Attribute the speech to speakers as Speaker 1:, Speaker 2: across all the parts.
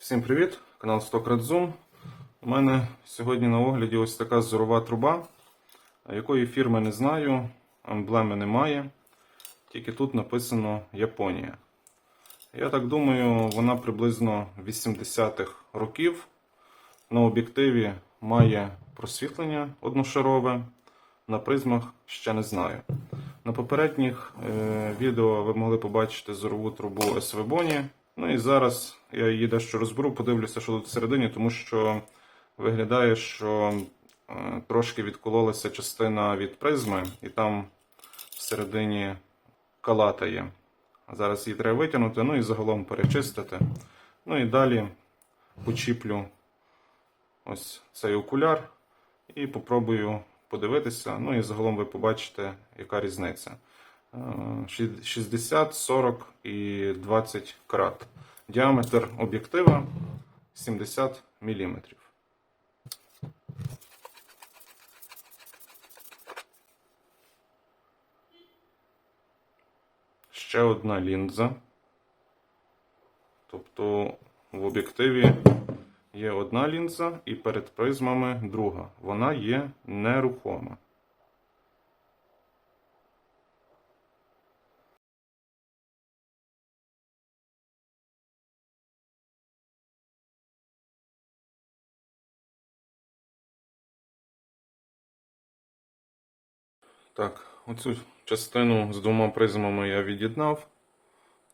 Speaker 1: Всім привіт! Канал Stock Red Zoom. У мене сьогодні на огляді ось така зорова труба, якої фірми не знаю, емблеми немає. Тільки тут написано Японія. Я так думаю, вона приблизно 80-х років. На об'єктиві має просвітлення одношарове, на призмах ще не знаю. На попередніх е, відео ви могли побачити зорову трубу СВ-Боні. Ну і зараз я її дещо розберу, подивлюся, що тут всередині, тому що виглядає, що е, трошки відкололася частина від призми, і там всередині калата є. Зараз її треба витягнути, ну і загалом перечистити. Ну і далі почіплю ось цей окуляр і попробую подивитися. Ну і загалом ви побачите, яка різниця. Е, 60, 40 і 20 карат. Діаметр об'єктива 70 мм. Ще одна лінза. Тобто в об'єктиві є одна лінза і перед призмами друга. Вона є нерухома. Так, оцю частину з двома призмами я від'єднав.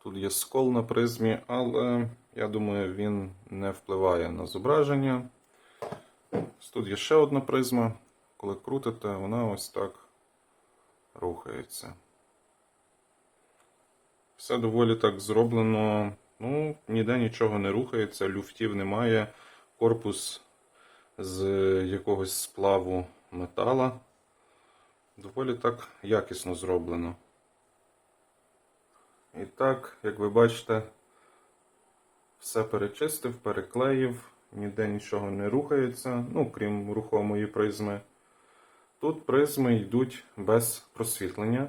Speaker 1: Тут є скол на призмі, але я думаю, він не впливає на зображення. Тут є ще одна призма. Коли крутите, вона ось так рухається. Все доволі так зроблено. Ну, ніде нічого не рухається, люфтів немає. Корпус з якогось сплаву метала. Доволі так якісно зроблено. І так, як ви бачите, все перечистив, переклеїв, ніде нічого не рухається, ну, крім рухомої призми. Тут призми йдуть без просвітлення,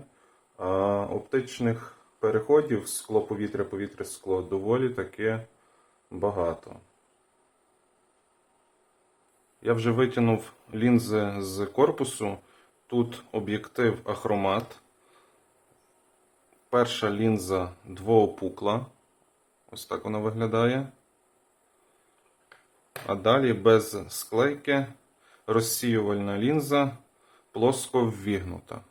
Speaker 1: а оптичних переходів скло повітря, повітря, скло доволі таки багато. Я вже витягнув лінзи з корпусу. Тут об'єктив ахромат. Перша лінза двоопукла. Ось так вона виглядає. А далі без склейки розсіювальна лінза плоско ввігнута.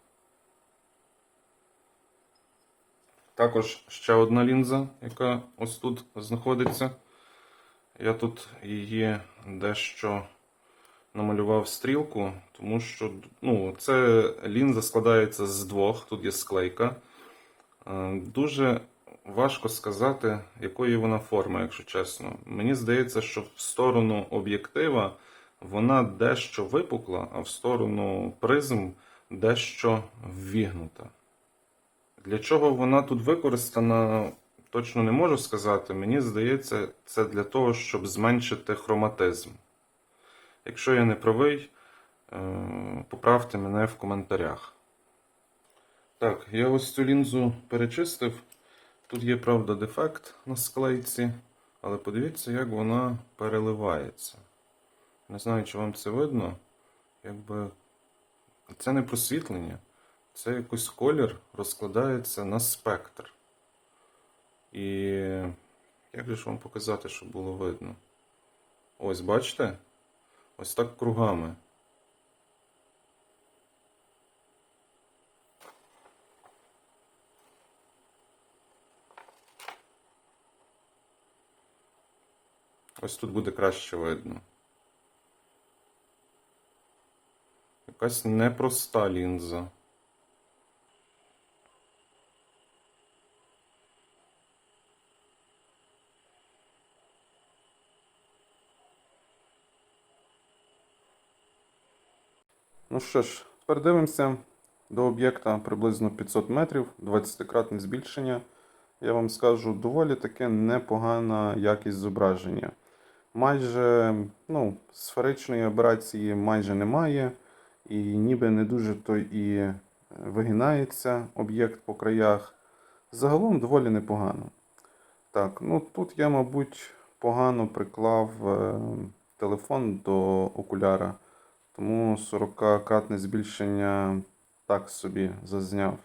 Speaker 1: Також ще одна лінза, яка ось тут знаходиться. Я тут її дещо намалював стрілку, тому що ну, це лінза складається з двох, тут є склейка. Е, Дуже важко сказати, якої вона форми, якщо чесно. Мені здається, що в сторону об'єктива вона дещо випукла, а в сторону призм дещо ввігнута. Для чого вона тут використана, точно не можу сказати. Мені здається, це для того, щоб зменшити хроматизм. Якщо я не правий, е, поправте мене в коментарях. Так, я ось цю лінзу перечистив. Тут є, правда, дефект на склейці, але подивіться, як вона переливається. Не знаю, чи вам це видно. Якби це не просвітлення, це якийсь колір розкладається на спектр. І як же ж вам показати, щоб було видно? Ось, бачите? Ось так кругами. Ось тут буде краще видно. Якась непроста лінза. Ну що ж, тепер дивимося до об'єкта приблизно 500 метрів, 20-кратне збільшення. Я вам скажу, доволі таке непогана якість зображення. Майже ну, сферичної аберації майже немає, і ніби не дуже то і е, вигинається об'єкт по краях. Загалом доволі непогано. Так, ну тут я, мабуть, погано приклав е, телефон до окуляра, тому 40-кратне збільшення так собі зазняв.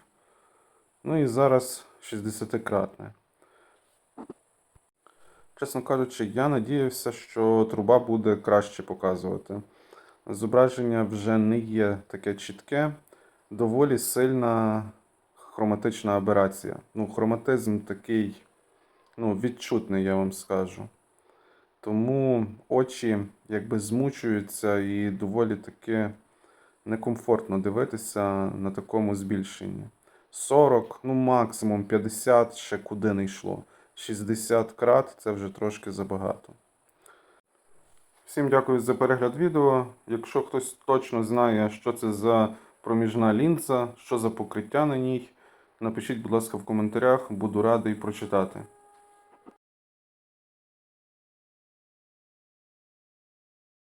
Speaker 1: Ну і зараз 60-кратне. Чесно кажучи, я надіявся, що труба буде краще показувати. Зображення вже не є таке чітке, доволі сильна хроматична аберація. Ну, хроматизм такий ну, відчутний, я вам скажу. Тому очі якби змучуються і доволі таки некомфортно дивитися на такому збільшенні. 40, ну максимум 50 ще куди не йшло. 60 крат це вже трошки забагато. Всім дякую за перегляд відео. Якщо хтось точно знає, що це за проміжна лінза, що за покриття на ній, напишіть, будь ласка, в коментарях, буду радий прочитати.